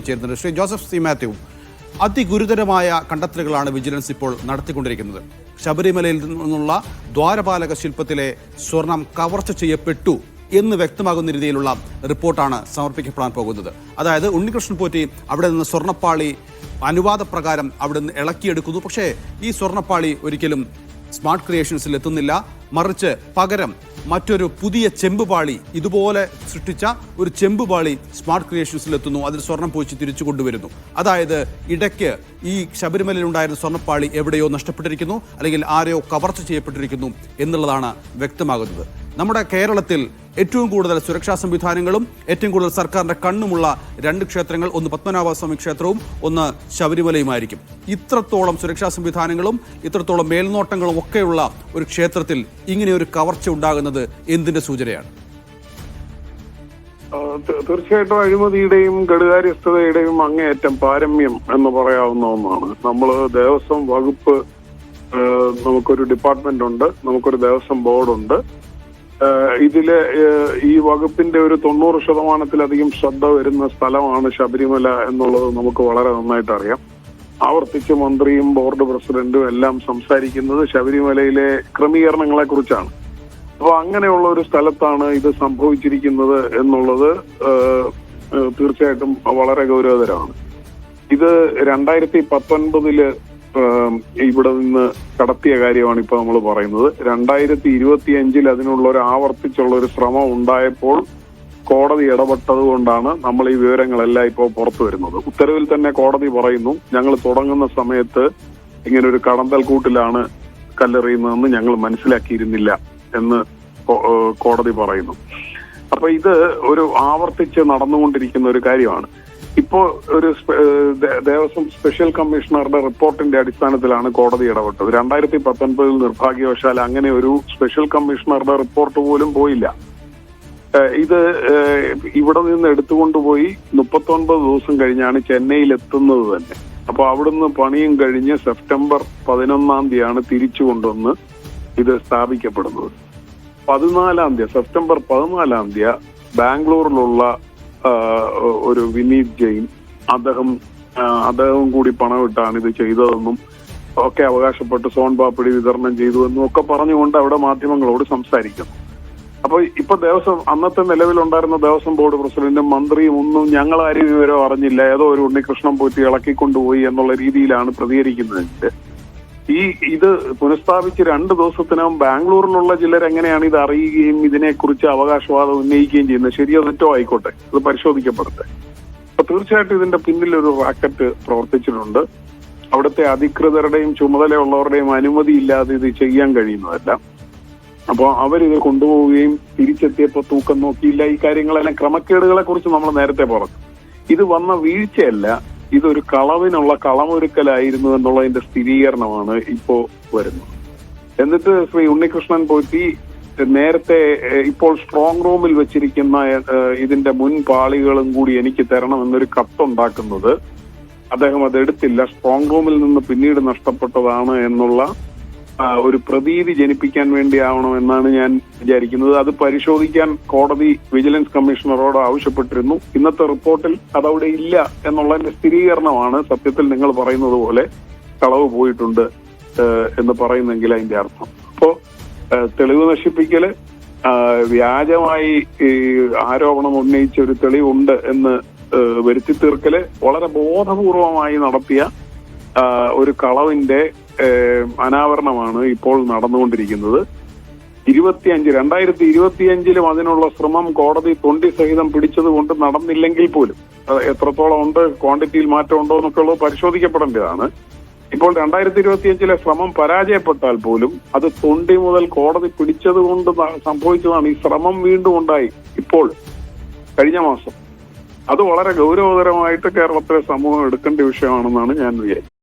ചേരുന്നുണ്ട്. ശ്രീ ജോസഫ് സി മാത്യു അതിഗുരുതരമായ കണ്ടെത്തലുകളാണ് വിജിലൻസ് ഇപ്പോൾ നടത്തിക്കൊണ്ടിരിക്കുന്നത്. ശബരിമലയിൽ നിന്നുള്ള ദ്വാരപാലക ശില്പത്തിലെ സ്വർണം കവർച്ച ചെയ്യപ്പെട്ടു എന്ന് വ്യക്തമാകുന്ന രീതിയിലുള്ള റിപ്പോർട്ടാണ് സമർപ്പിക്കപ്പെടാൻ പോകുന്നത്. അതായത് ഉണ്ണികൃഷ്ണൻ പോറ്റി അവിടെ നിന്ന് സ്വർണപ്പാളി അനുവാദപ്രകാരം അവിടെ നിന്ന് ഇളക്കിയെടുക്കുന്നു. പക്ഷേ ഈ സ്വർണപ്പാളി ഒരിക്കലും സ്മാർട്ട് ക്രിയേഷൻസിൽ എത്തുന്നില്ല. മറിച്ച് പകരം മറ്റൊരു പുതിയ ചെമ്പുപാളി ഇതുപോലെ സൃഷ്ടിച്ച ഒരു ചെമ്പുപാളി സ്മാർട്ട് ക്രിയേഷൻസിലെത്തുന്നു അതിൽ സ്വർണം പോയിച്ച് തിരിച്ചു കൊണ്ടുവരുന്നു. അതായത് ഇടയ്ക്ക് ഈ ശബരിമലയിൽ ഉണ്ടായിരുന്ന സ്വർണപ്പാളി എവിടെയോ നഷ്ടപ്പെട്ടിരിക്കുന്നു അല്ലെങ്കിൽ ആരെയോ കവർച്ച ചെയ്യപ്പെട്ടിരിക്കുന്നു എന്നുള്ളതാണ് വ്യക്തമാകുന്നത്. നമ്മുടെ കേരളത്തിൽ ഏറ്റവും കൂടുതൽ സുരക്ഷാ സംവിധാനങ്ങളും ഏറ്റവും കൂടുതൽ സർക്കാരിന്റെ കണ്ണുമുള്ള രണ്ട് ക്ഷേത്രങ്ങൾ ഒന്ന് പത്മനാഭസ്വാമി ക്ഷേത്രവും ഒന്ന് ശബരിമലയുമായിരിക്കും. ഇത്രത്തോളം സുരക്ഷാ സംവിധാനങ്ങളും ഇത്രത്തോളം മേൽനോട്ടങ്ങളും ഒക്കെയുള്ള ഒരു ക്ഷേത്രത്തിൽ ഇങ്ങനെ ഒരു കവർച്ച ഉണ്ടാകുന്നത് എന്തിന്റെ സൂചനയാണ്? തീർച്ചയായിട്ടും അഴിമതിയുടെയും ഘടുകാര്യസ്ഥതയുടെയും അങ്ങേയറ്റം പാരമ്യം എന്ന് പറയാവുന്ന ഒന്നാണ്. നമ്മൾ ദേവസ്വം വകുപ്പ് നമുക്കൊരു ഡിപ്പാർട്ട്മെന്റ് ഉണ്ട് നമുക്കൊരു ദേവസ്വം ബോർഡുണ്ട്. ഇതിൽ ഈ വകുപ്പിന്റെ ഒരു തൊണ്ണൂറ് ശതമാനത്തിലധികം ശ്രദ്ധ വരുന്ന സ്ഥലമാണ് ശബരിമല എന്നുള്ളത് നമുക്ക് വളരെ നന്നായിട്ട് അറിയാം. ആവർത്തിച്ച് മന്ത്രിയും ബോർഡ് പ്രസിഡന്റും എല്ലാം സംസാരിക്കുന്നത് ശബരിമലയിലെ ക്രമീകരണങ്ങളെ കുറിച്ചാണ് അപ്പൊ അങ്ങനെയുള്ള ഒരു സ്ഥലത്താണ് ഇത് സംഭവിച്ചിരിക്കുന്നത് എന്നുള്ളത് തീർച്ചയായിട്ടും വളരെ ഗൗരവതരമാണ്. ഇത് രണ്ടായിരത്തി പത്തൊൻപതിൽ ഇവിടെ നിന്ന് കടത്തിയ കാര്യമാണ് ഇപ്പൊ നമ്മൾ പറയുന്നത്. രണ്ടായിരത്തി ഇരുപത്തി അഞ്ചിൽ അതിനുള്ള ഒരു ആവർത്തിച്ചുള്ള ഒരു ശ്രമം ഉണ്ടായപ്പോൾ കോടതി ഇടപെട്ടത് കൊണ്ടാണ് നമ്മൾ ഈ വിവരങ്ങളെല്ലാം ഇപ്പോൾ പുറത്തു വരുന്നത്. ഉത്തരവിൽ തന്നെ കോടതി പറയുന്നു ഞങ്ങൾ തുടങ്ങുന്ന സമയത്ത് ഇങ്ങനെ ഒരു കടന്തൽ കൂട്ടിലാണ് കല്ലെറിയുന്നതെന്ന് ഞങ്ങൾ മനസ്സിലാക്കിയിരുന്നില്ല എന്ന് കോടതി പറയുന്നു. അപ്പൊ ഇത് ഒരു ആവർത്തിച്ച് നടന്നുകൊണ്ടിരിക്കുന്ന ഒരു കാര്യമാണ്. ഇപ്പോ ഒരു ദേവസ്വം സ്പെഷ്യൽ കമ്മീഷണറുടെ റിപ്പോർട്ടിന്റെ അടിസ്ഥാനത്തിലാണ് കോടതി ഇടപെട്ടത്. രണ്ടായിരത്തി പത്തൊൻപതിൽ നിർഭാഗ്യവശാൽ അങ്ങനെ ഒരു സ്പെഷ്യൽ കമ്മീഷണറുടെ റിപ്പോർട്ട് പോലും പോയില്ല. ഇത് ഇവിടെ നിന്ന് എടുത്തുകൊണ്ടുപോയി മുപ്പത്തൊൻപത് ദിവസം കഴിഞ്ഞാണ് ചെന്നൈയിൽ എത്തുന്നത് തന്നെ. അപ്പൊ അവിടുന്ന് പണിയും കഴിഞ്ഞ് സെപ്റ്റംബർ പതിനൊന്നാം തീയതിയാണ് തിരിച്ചു കൊണ്ടുവന്ന് ഇത് സ്ഥാപിക്കപ്പെടുന്നത്. പതിനാലാം തീയതി സെപ്റ്റംബർ പതിനാലാം തീയതി ബാംഗ്ലൂരിലുള്ള ഒരു വിനീത് ജെയിൻ. അദ്ദേഹം അദ്ദേഹം കൂടി പണമിട്ടാണ് ഇത് ചെയ്തതെന്നും ഒക്കെ അവകാശപ്പെട്ട് സോൺ പാപ്പിടി വിതരണം ചെയ്തു എന്നും ഒക്കെ പറഞ്ഞുകൊണ്ട് അവിടെ മാധ്യമങ്ങളോട് സംസാരിക്കുന്നു. അപ്പൊ ഇപ്പൊ ദേവസ്വം അന്നത്തെ നിലവിലുണ്ടായിരുന്ന ദേവസ്വം ബോർഡ് പ്രസിഡന്റും മന്ത്രിയും ഒന്നും ഞങ്ങൾ ആരും വിവരം അറിഞ്ഞില്ല. ഏതോ ഒരു ഉണ്ണികൃഷ്ണൻ പോറ്റി ഇളക്കിക്കൊണ്ടുപോയി എന്നുള്ള രീതിയിലാണ് പ്രതികരിക്കുന്നത് ഈ ഇത് പുനഃസ്ഥാപിച്ച് രണ്ട് ദിവസത്തിനകം ബാംഗ്ലൂരിലുള്ള ചിലർ എങ്ങനെയാണ് ഇത് അറിയുകയും ഇതിനെക്കുറിച്ച് അവകാശവാദം ഉന്നയിക്കുകയും ചെയ്യുന്നത്? ശരിയോ തെറ്റോ ആയിക്കോട്ടെ. ഇത് പരിശോധിക്കപ്പെടട്ടെ. അപ്പൊ തീർച്ചയായിട്ടും ഇതിന്റെ പിന്നിൽ ഒരു റാക്കറ്റ് പ്രവർത്തിച്ചിട്ടുണ്ട്. അവിടുത്തെ അധികൃതരുടെയും ചുമതലയുള്ളവരുടെയും അനുമതി ഇല്ലാതെ ഇത് ചെയ്യാൻ കഴിയുന്നതല്ല. അപ്പോൾ അവരിത് കൊണ്ടുപോവുകയും തിരിച്ചെത്തിയപ്പോൾ തൂക്കം നോക്കിയില്ല. ഈ കാര്യങ്ങളെല്ലാം ക്രമക്കേടുകളെ കുറിച്ച് നമ്മൾ നേരത്തെ പറഞ്ഞു. ഇത് വന്ന വീഴ്ചയല്ല. ഇതൊരു കളവിനുള്ള കളമൊരുക്കലായിരുന്നു എന്നുള്ളതിന്റെ സ്ഥിരീകരണമാണ് ഇപ്പോ വരുന്നത്. എന്നിട്ട് ശ്രീ ഉണ്ണികൃഷ്ണൻ പോറ്റി നേരത്തെ ഇപ്പോൾ സ്ട്രോങ് റൂമിൽ വെച്ചിരിക്കുന്ന ഇതിന്റെ മുൻ പാളികളും കൂടി എനിക്ക് തരണം എന്നൊരു കത്തുണ്ടാക്കുന്നത് അദ്ദേഹം അത് എടുത്തില്ല. സ്ട്രോങ് റൂമിൽ നിന്ന് പിന്നീട് നഷ്ടപ്പെട്ടതാണ് എന്നുള്ള ഒരു പ്രതീതി ജനിപ്പിക്കാൻ വേണ്ടിയാവണം എന്നാണ് ഞാൻ വിചാരിക്കുന്നത്. അത് പരിശോധിക്കാൻ കോടതി വിജിലൻസ് കമ്മീഷണറോട് ആവശ്യപ്പെട്ടിരുന്നു. ഇന്നത്തെ റിപ്പോർട്ടിൽ അതവിടെ ഇല്ല എന്നുള്ളതിന്റെ സ്ഥിരീകരണമാണ് സത്യത്തിൽ നിങ്ങൾ പറയുന്നത് പോലെ കളവ് പോയിട്ടുണ്ട് എന്ന് പറയുന്നെങ്കിൽ അതിന്റെ അർത്ഥം. അപ്പോ തെളിവ് നശിപ്പിക്കൽ വ്യാജമായി ഈ ആരോപണം ഉന്നയിച്ച ഒരു തെളിവുണ്ട് എന്ന് വരുത്തി തീർക്കൽ വളരെ ബോധപൂർവമായി നടത്തിയ ഒരു കളവിന്റെ അനാവരണമാണ് ഇപ്പോൾ നടന്നുകൊണ്ടിരിക്കുന്നത്. ഇരുപത്തിയഞ്ച് രണ്ടായിരത്തി ഇരുപത്തിയഞ്ചിലും അതിനുള്ള ശ്രമം കോടതി തൊണ്ടി സഹിതം പിടിച്ചത് കൊണ്ട് നടന്നില്ലെങ്കിൽ പോലും. എത്രത്തോളം ഉണ്ട് ക്വാണ്ടിറ്റിയിൽ മാറ്റം ഉണ്ടോ എന്നൊക്കെ ഉള്ളത് പരിശോധിക്കപ്പെടേണ്ടതാണ്. ഇപ്പോൾ രണ്ടായിരത്തി ഇരുപത്തിയഞ്ചിലെ ശ്രമം പരാജയപ്പെട്ടാൽ പോലും അത് തൊണ്ടി മുതൽ കോടതി പിടിച്ചത് കൊണ്ട് സംഭവിച്ചതാണ്. ഈ ശ്രമം വീണ്ടും ഉണ്ടായി ഇപ്പോൾ കഴിഞ്ഞ മാസം. അത് വളരെ ഗൗരവതരമായിട്ട് കേരളത്തിലെ സമൂഹം എടുക്കേണ്ട വിഷയമാണെന്നാണ് ഞാൻ വിചാരിക്കുന്നത്.